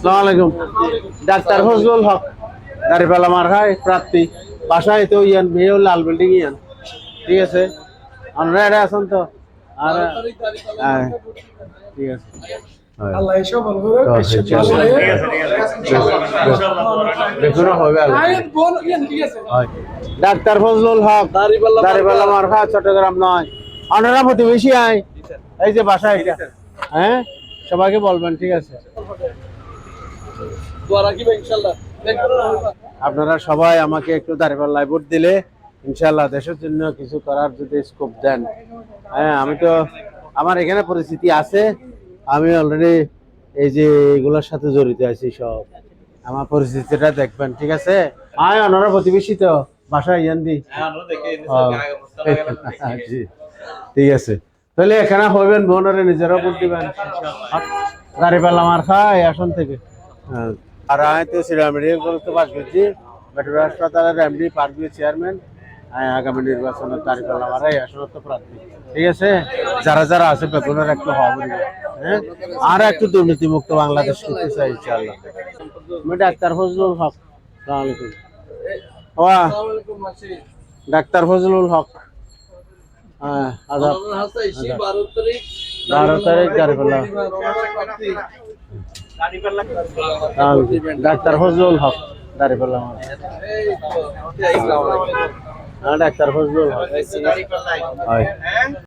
সালাম আলাইকুম। ডাক্তার ফজলুল হক দাঁড়িপালা মার খায় প্রার্থী। বাসায় তো ইয়ান মেয়েও লাল বিল্ডিং ইয়ান। ঠিক আছে? আপনারা এটা আছেন তো? আর হ্যাঁ, ঠিক আছে। আল্লাহ এসব। ডাক্তার ফজলুল হক দাঁড়িপাল্লা চট্টগ্রাম নয়। আপনারা প্রতিবেশী আয়। এই যে বাসা হ্যাঁ? সবাইকে বলবেন ঠিক আছে। আপনারা সবাই আমাকে একটু দাঁড়িপাল্লায় ভোট দিলে ইনশাল্লাহ দেশের জন্য কিছু করার যদি স্কোপ দেন। হ্যাঁ আমি তো আমার এখানে পরিস্থিতি আছে। আমি অলরেডি এই যে এগুলোর সাথে জড়িত আছি সব। আমার পরিস্থিতিটা দেখবেন ঠিক আছে? আয় ওনারা প্রতিবেশী তো বাসায় ইয়ান দি। জি, ঠিক আছে। তাহলে এখানে হইবেন বোনরে নিজেরা ভোট দিবেন গাড়ি পেলাম আর খাই আসন থেকে। হ্যাঁ। আর আমি তো সিরাম মেডিকেল পাশ করছি ভেটেরিনারি হাসপাতালের এমডি পার্কভিউ চেয়ারম্যান আগামী নির্বাচনের তারিখ পেলাম আর এই আসনের তো প্রার্থী। ঠিক আছে? যারা যারা আছে বেতনের একটু হওয়া হ্যাঁ? আর একটু দুর্নীতিমুক্ত বাংলাদেশ করতে চাই ইনশাআল্লাহ। আমি ডাক্তার ফজলুল হক সালাম আলাইকুম ওয়া ডাক্তার ফজলুল হক। হ্যাঁ আদাব। বারো তারিখ গাড়ি ডাক্তার ফজলুল হক দাঁড়ি পেলাম হ্যাঁ ডাক্তার ফজলুল হক।